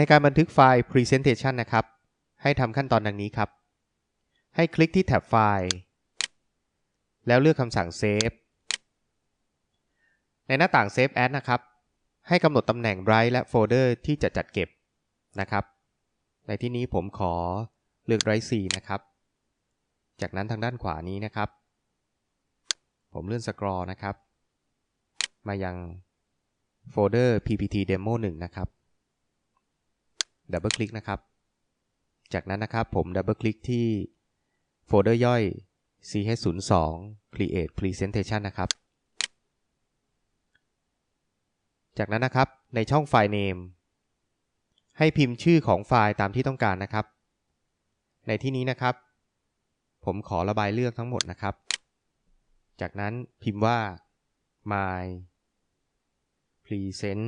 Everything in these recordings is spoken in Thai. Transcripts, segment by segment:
ในการบันทึกไฟล์ Presentation นะครับ ให้ทำขั้นตอนดังนี้ครับ ให้คลิกที่แท็บไฟล์ แล้วเลือกคำสั่ง Save ในหน้าต่าง Save As นะครับ ให้กำหนดตำแหน่ง Drive และโฟลเดอร์ที่จะจัดเก็บนะครับ ในที่นี้ผมขอเลือก Drive C นะครับ จากนั้นทางด้านขวานี้นะครับ ผมเลื่อนสครอนะครับ มายังโฟลเดอร์ ppt demo 1 นะครับ ดับเบิลคลิกนะครับ จากนั้นนะครับผมดับเบิลคลิกที่โฟลเดอร์ย่อย ch02 create presentation นะครับ จากนั้นนะครับในช่องไฟล์ name ให้พิมพ์ชื่อของไฟล์ตามที่ต้องการนะครับ ในที่นี้นะครับ ผมขอระบายเลือกทั้งหมดนะครับ จากนั้นพิมพ์ว่า my present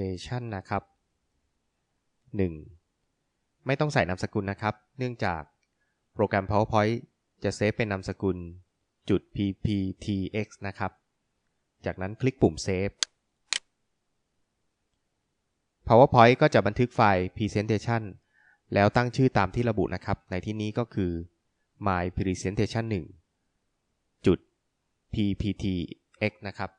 presentation นะครับ 1. ไม่ต้องใส่นามสกุลนะครับ เนื่องจากโปรแกรม PowerPoint จะเซฟเป็นนามสกุลจุด pptx นะครับ จากนั้นคลิกปุ่ม Save PowerPoint ก็จะบันทึกไฟล์ Presentation แล้วตั้งชื่อตามที่ระบุนะครับ ในที่นี้ก็คือ my presentation 1จุด pptx นะครับ